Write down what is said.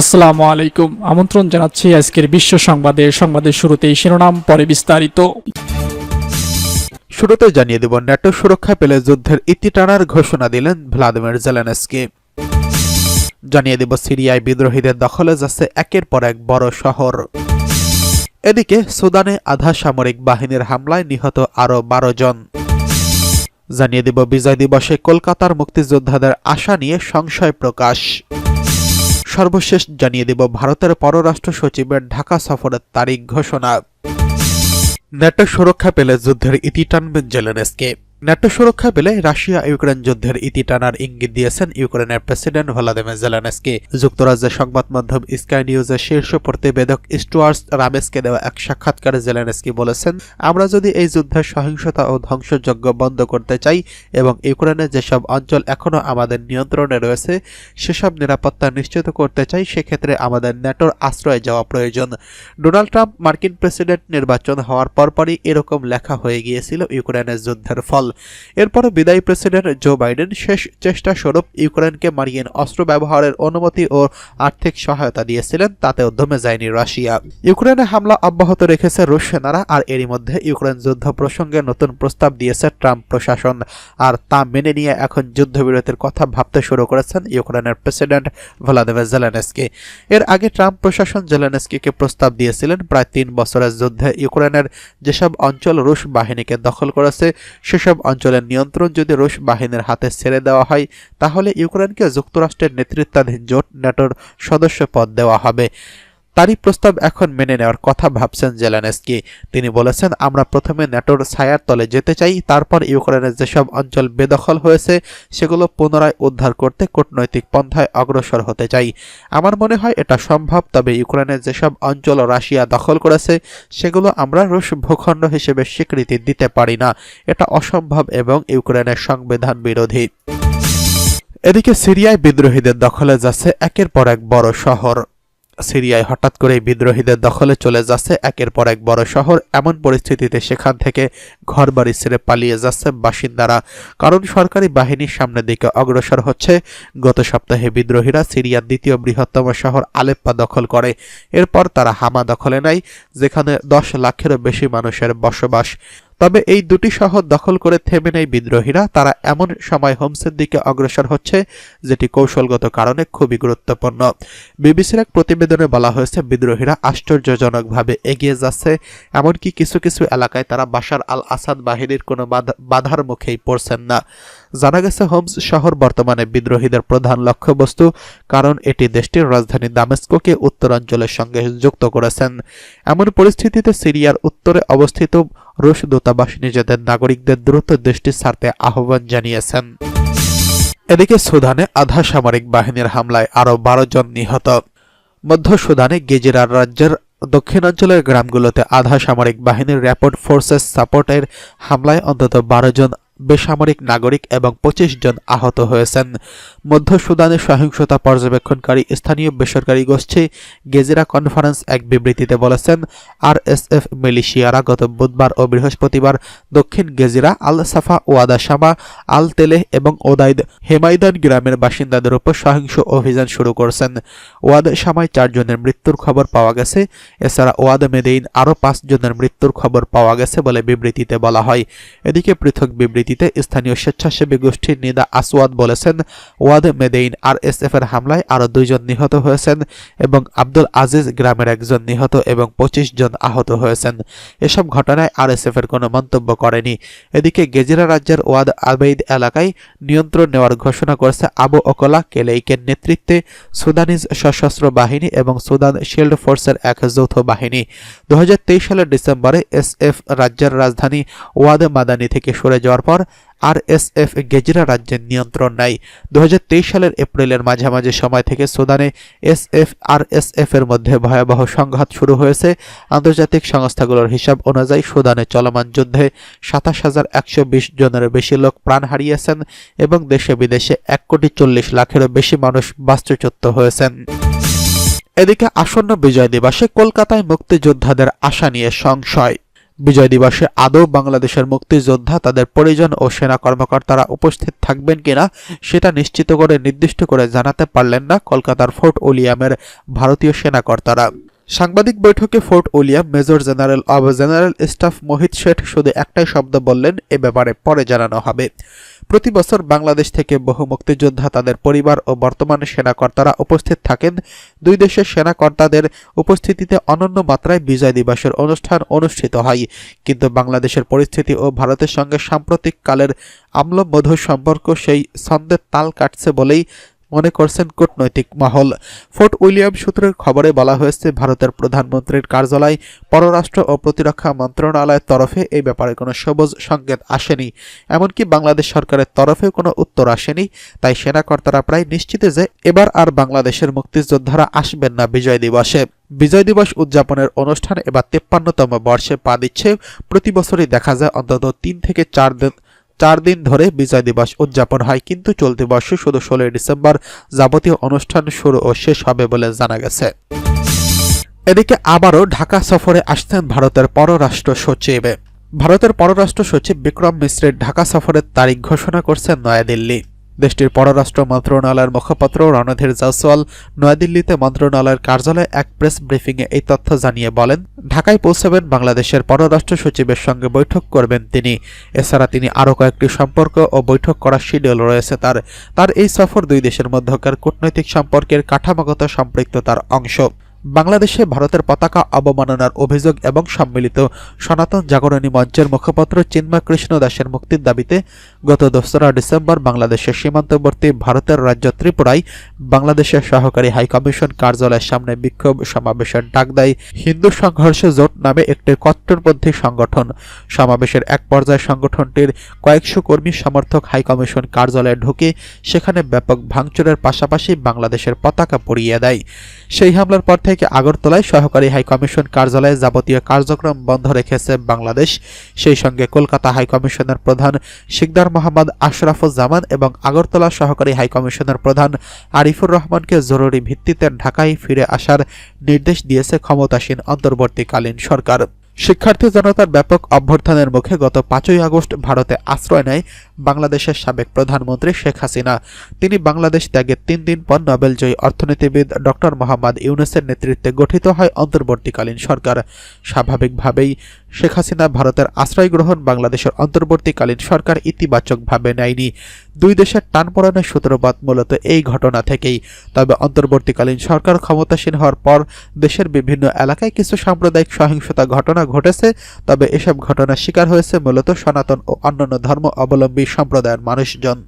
আসসালামু আলাইকুম। আমন্ত্রণ জানাচ্ছি আজকের বিশ্ব সংবাদে। সংবাদের শুরুতেই শিরোনাম, পরে বিস্তারিত। শুরুতে জানিয়ে দেব ন্যাটো সুরক্ষা পেলে যুদ্ধের ইতি টানার ঘোষণা দিলেন ভ্লাদিমির জেলেনস্কি। জানিয়ে দেব, সিরিয়ায় বিদ্রোহীদের দখলে যাচ্ছে একের পর এক বড় শহর। এদিকে সুদানে আধা সামরিক বাহিনীর হামলায় নিহত আরও বারো জন। জানিয়ে দেব, বিজয় দিবসে কলকাতার মুক্তিযোদ্ধাদের আশা নিয়ে সংশয় প্রকাশ। সর্বশেষ জানিয়ে দেব ভারতের পররাষ্ট্র সচিবের ঢাকা সফরের তারিখ ঘোষণা। ন্যাটো সুরক্ষা পেলে যুদ্ধের ইতি টানবেন জেলেনস্কি। ন্যাটো সুরক্ষা পেলে রাশিয়া ইউক্রেন যুদ্ধের ইতি টানার ইঙ্গিত দিয়েছেন ইউক্রেনের প্রেসিডেন্ট ভলাদিমির জেলেনস্কি। যুক্তরাজ্যের সংবাদ মাধ্যম স্কাই নিউজের শীর্ষ প্রতিবেদক স্টুয়ার্স রামেসকে দেওয়া এক সাক্ষাৎকারে জেলেনস্কি বলেছেন, আমরা যদি এই যুদ্ধের সহিংসতা ও ধ্বংসযজ্ঞ বন্ধ করতে চাই এবং ইউক্রেনের যেসব অঞ্চল এখনও আমাদের নিয়ন্ত্রণে রয়েছে, সেসব নিরাপত্তা নিশ্চিত করতে চাই, সেক্ষেত্রে আমাদের ন্যাটোর আশ্রয়ে যাওয়া প্রয়োজন। ডোনাল্ড ট্রাম্প মার্কিন প্রেসিডেন্ট নির্বাচন হওয়ার পরপরই এরকম লেখা হয়ে গিয়েছিল ইউক্রেনের যুদ্ধের ফল। এরপরে বিদায়ী প্রেসিডেন্ট জো বাইডেন শেষ চেষ্টা স্বরূপ ইউক্রেনকে মারিয়েন অস্ত্র ব্যবহারের অনুমতি ও আর্থিক সহায়তা দিয়েছিলেন, তাতেও দমে যায়নি রাশিয়া। ইউক্রেনে হামলা অব্যাহত রেখেছে রুশ সেনারা আর এরই মধ্যে ইউক্রেন যুদ্ধ প্রসঙ্গে নতুন প্রস্তাব দিয়েছে ট্রাম্প প্রশাসন। আর তা মেনে নিয়ে এখন যুদ্ধবিরতির কথা ভাবতে শুরু করেছেন ইউক্রেনের প্রেসিডেন্ট ভলাদিমির জেলেনস্কি। এর আগে ট্রাম্প প্রশাসন জেলেনস্কিকে প্রস্তাব দিয়েছিলেন, প্রায় তিন বছরের যুদ্ধে ইউক্রেনের যেসব অঞ্চল রুশ বাহিনীকে দখল করেছে, সেসব অঞ্চলের নিয়ন্ত্রণ যদি রুশ বাহিনীর হাতে ছেড়ে দেওয়া হয়, তাহলে ইউক্রেনকে যুক্তরাষ্ট্রের নেতৃত্বাধীন জোট ন্যাটোর সদস্য পদ দেওয়া হবে। তারই প্রস্তাব এখন মেনে নেওয়ার কথা ভাবছেন জেলেনস্কি। তিনি বলেছেন, আমরা প্রথমে ন্যাটোর ছায়ার তলে যেতে চাই, তারপর ইউক্রেনের যেসব অঞ্চল বেদখল হয়েছে, সেগুলো পুনরায় উদ্ধার করতে কূটনৈতিক পন্থায় অগ্রসর হতে চাই। আমার মনে হয় এটা সম্ভব, তবে ইউক্রেনের যেসব অঞ্চল রাশিয়া দখল করেছে, সেগুলো আমরা রুশ ভূখণ্ড হিসেবে স্বীকৃতি দিতে পারি না। এটা অসম্ভব এবং ইউক্রেনের সংবিধান বিরোধী। এদিকে সিরিয়ায় বিদ্রোহীদের দখলে যাচ্ছে একের পর এক বড় শহর। সিরিয়ায় হঠাৎ করে বিদ্রোহীদের দখলে চলে যাচ্ছে একের পর এক বড় শহর। এমন পরিস্থিতিতে সেখান থেকে ঘরবাড়ি ছেড়ে পালিয়ে যাচ্ছে বাসিন্দারা। কারণ সরকারি বাহিনীর সামনের দিকে অগ্রসর হচ্ছে। গত সপ্তাহে বিদ্রোহীরা সিরিয়ার দ্বিতীয় বৃহত্তম শহর আলেপ্পা দখল করে। এরপর তারা হামা দখলে নেয়, যেখানে দশ লাখেরও বেশি মানুষের বসবাস। তবে এই দুটি শহর দখল করে থেমে নেই বিদ্রোহীরা। তারা এমন সময় হোমসের দিকে অগ্রসর হচ্ছে, যেটি কৌশলগত কারণে খুবই গুরুত্বপূর্ণ। বিবিসির এক প্রতিবেদনে বলা হয়েছে, বিদ্রোহীরা আশ্চর্যজনকভাবে এগিয়ে যাচ্ছে, এমনকি কিছু কিছু এলাকায় তারা বাসার আল আসাদ বাহিনীর কোনো বাধা- বাধার মুখেই পড়ছেন না। জানা গেছে, হোমস শহর বর্তমানে বিদ্রোহীদের প্রধান লক্ষ্যবস্তু, কারণ এটি দেশটির রাজধানী দামেস্কোকে উত্তরাঞ্চলের সঙ্গে যুক্ত করেছেন। এমন পরিস্থিতিতে সিরিয়ার উত্তরে অবস্থিত রুশ দূতাবাস নিজেদের নাগরিকদের দ্রুত দেশটি ছাড়তে আহ্বান জানিয়েছেন। এদিকে সুদানে আধা সামরিক বাহিনীর হামলায় আরও বারো জন নিহত। মধ্য সুদানে গেজিরার রাজ্যের দক্ষিণাঞ্চলের গ্রামগুলোতে আধা সামরিক বাহিনীর র্যাপিড ফোর্সেস সাপোর্টের হামলায় অন্তত বারো জন বেসামরিক নাগরিক এবং পঁচিশ জন আহত হয়েছেন। মধ্য সুদানে সহিংসতা পর্যবেক্ষণকারী স্থানীয় বেসরকারি গোষ্ঠী গেজিরা কনফারেন্স এক বিবৃতিতে বলেছেন, আরএসএফ মিলিশিয়ারা গত বুধবার ও বৃহস্পতিবার দক্ষিণ গেজিরা আল সাফা ওয়াদা শামা আল তেলেহ এবং ওদাইদ হেমাইদান গ্রামের বাসিন্দাদের উপর সহিংস অভিযান শুরু করেছেন। ওয়াদ শামায় চারজনের মৃত্যুর খবর পাওয়া গেছে। এছাড়া ওয়াদ মেদেইন আরও পাঁচজনের মৃত্যুর খবর পাওয়া গেছে বলে বিবৃতিতে বলা হয়। এদিকে পৃথক বিবৃতিতে স্থানীয় স্বেচ্ছাসেবী গোষ্ঠীর নিদা আসওয়াদ বলেছেন, ওয়াদ মেদেইন আরএসএফ এর হামলায় আরও দুইজন নিহত হয়েছেন এবং আব্দুল আজিজ গ্রামের একজন নিহত এবং পঁচিশ জন আহত হয়েছেন। এসব ঘটনায় আরএসএফ এর কোনো মন্তব্য করেনি। এদিকে গেজিরা রাজ্যের ওয়াদ আবেইদ এলাকায় নিয়ন্ত্রণ নেওয়ার ঘোষণা করেছে আবু ওকলা কেলেইকের নেতৃত্বে সুদানিজ সশস্ত্র বাহিনী এবং সুদান শিল্ড ফোর্সের এক যৌথ বাহিনী। দু হাজার তেইশ সালের ডিসেম্বরে এসএফ রাজ্যের রাজধানী ওয়াদ মাদানি থেকে সরে যাওয়ার পর আরএসএফ গেজিরা রাজ্যের নিয়ন্ত্রণ নেয়। দু সালের এপ্রিলের মাঝামাঝি সময় থেকে সুদানে এসএফ, আরএসএফ এর মধ্যে ভয়াবহ সংঘাত শুরু হয়েছে। আন্তর্জাতিক সংস্থাগুলোর হিসাব অনুযায়ী সুদানে চলমান যুদ্ধে সাতাশ হাজার একশো বিশ জনের বেশি লোক প্রাণ হারিয়েছেন এবং দেশে বিদেশে এক কোটি চল্লিশ লাখেরও বেশি মানুষ বাস্তুচ্যুত হয়েছেন। এদিকে আসন্ন বিজয় দিবসে কলকাতায় মুক্তিযোদ্ধাদের আশা নিয়ে সংশয়। বিজয় দিবসে আদৌ বাংলাদেশের মুক্তিযোদ্ধা তাদের পরিজন ও সেনা কর্মকর্তারা উপস্থিত থাকবেন কিনা, সেটা নিশ্চিত করে নির্দিষ্ট করে জানাতে পারলেন না কলকাতার ফোর্ট উইলিয়ামের ভারতীয় সেনাকর্তারা সাংবাদিক বৈঠকে Fort William major general of general staff Mohit Sheth শুধু একটাই শব্দ বললেন, এ ব্যাপারে পরে জানানো হবে। প্রতি বছর বাংলাদেশ থেকে বহু মুক্তিযোদ্ধা তাদের পরিবার ও বর্তমান সেনাকর্তারা উপস্থিত থাকেন। দুই দেশের সেনাকর্তাদের উপস্থিতিতে অনন্য মাত্রায় বিজয় দিবসের অনুষ্ঠান অনুষ্ঠিত হয়। কিন্তু বাংলাদেশের পরিস্থিতি ও ভারতের সঙ্গে সাম্প্রতিক কালের আম্লমধুর সম্পর্ক সেই ছন্দের তাল কাটছে বলেই মনে করছেন কূটনৈতিক মহল। ফোর্ট উইলিয়াম সূত্রের খবরে বলা হয়েছে, ভারতের প্রধানমন্ত্রীর কার্যালয়, পররাষ্ট্র ও প্রতিরক্ষা মন্ত্রণালয়ের তরফে এই ব্যাপারে কোনো সবুজ সংকেত আসেনি। এমনকি বাংলাদেশ সরকারের তরফেও কোনো উত্তর আসেনি। তাই সেনাকর্তারা প্রায় নিশ্চিত যে এবার আর বাংলাদেশের মুক্তিযোদ্ধারা আসবেন না বিজয় দিবসে। বিজয় দিবস উদযাপনের অনুষ্ঠান এবার তেপ্পান্নতম বর্ষে পা দিচ্ছে। প্রতি বছরই দেখা যায় অন্তত তিন থেকে চার দিন চার দিন ধরে বিজয় দিবস উদযাপন হয়, কিন্তু চলতি বর্ষে শুধু ষোলোই ডিসেম্বর যাবতীয় অনুষ্ঠান শুরু ও শেষ হবে বলে জানা গেছে। এদিকে আবারও ঢাকা সফরে আসছেন ভারতের পররাষ্ট্র সচিব। ভারতের পররাষ্ট্র সচিব বিক্রম মিশ্রের ঢাকা সফরের তারিখ ঘোষণা করছেন নয়াদিল্লি। দেশটির পররাষ্ট্র মন্ত্রণালয়ের মুখপাত্র রণধীর জাসওয়াল নয়াদিল্লিতে মন্ত্রণালয়ের কার্যালয়ে এক প্রেস ব্রিফিংয়ে এই তথ্য জানিয়ে বলেন, ঢাকায় পৌঁছাবেন বাংলাদেশের পররাষ্ট্র সচিবের সঙ্গে বৈঠক করবেন তিনি। এছাড়া তিনি আরও কয়েকটি সম্পর্ক ও বৈঠক করার শিডিউল রয়েছে তার। তার এই সফর দুই দেশের মধ্যকার কূটনৈতিক সম্পর্কের কাঠামোগত সম্পৃক্ততার অংশ। বাংলাদেশে ভারতের পতাকা অবমাননার অভিযোগ এবং সম্মিলিত সনাতন জাগরণী মঞ্চের মুখপাত্র চিন্ময় কৃষ্ণ দাসের মুক্তির দাবিতে গত দোসরা ডিসেম্বর বাংলাদেশের সীমান্তবর্তী ভারতের রাজ্য ত্রিপুরায় বাংলাদেশের সহকারী হাইকমিশন কার্যালয়ের সামনে বিক্ষোভ সমাবেশের ডাক দেয় হিন্দু সংঘর্ষ জোট নামে একটি কট্টরপন্থী সংগঠন। সমাবেশের এক পর্যায়ে সংগঠনটির কয়েকশো কর্মী সমর্থক হাইকমিশন কার্যালয়ে ঢুকে সেখানে ব্যাপক ভাঙচুরের পাশাপাশি বাংলাদেশের পতাকা পরিয়ে দেয়। সেই হামলার পর থেকে আগরতলায় সহকারী হাইকমিশন কার্যালয়ে যাবতীয় কার্যক্রম বন্ধ রেখেছে বাংলাদেশ। সেই সঙ্গে কলকাতা হাইকমিশনের প্রধান শিকদার মোহাম্মদ আশরাফুজ্জামান এবং আগরতলা সহকারী হাইকমিশনের প্রধান আরিফুর রহমানকে জরুরি ভিত্তিতে ঢাকায় ফিরে আসার নির্দেশ দিয়েছে ক্ষমতাসীন অন্তর্বর্তীকালীন সরকার। শিক্ষার্থী জনতার ব্যাপক অভ্যর্থনের মুখে গত পাঁচই আগস্ট ভারতে আশ্রয় নেয় বাংলাদেশের সাবেক প্রধানমন্ত্রী শেখ হাসিনা। তিনি বাংলাদেশ ত্যাগের তিন দিন পর নোবেলজয়ী অর্থনীতিবিদ ডক্টর মোহাম্মদ ইউনুসের নেতৃত্বে গঠিত হয় অন্তর্বর্তীকালীন সরকার। স্বাভাবিকভাবেই শেখ হাসিনা ভারতের আশ্রয় গ্রহণ বাংলাদেশের অন্তর্বর্তীকালীন সরকার ইতিবাচকভাবে নেয়নি। দুই দেশের টানপড়ানোর সূত্রপাত মূলত এই ঘটনা থেকেই। তবে অন্তর্বর্তীকালীন সরকার ক্ষমতাসীন হওয়ার পর দেশের বিভিন্ন এলাকায় কিছু সাম্প্রদায়িক সহিংসতা ঘটনা ঘটেছে। তবে এসব ঘটনার শিকার হয়েছে মূলত সনাতন ও অন্যান্য ধর্ম অবলম্বী সম্প্রদায়ের মানুষজন।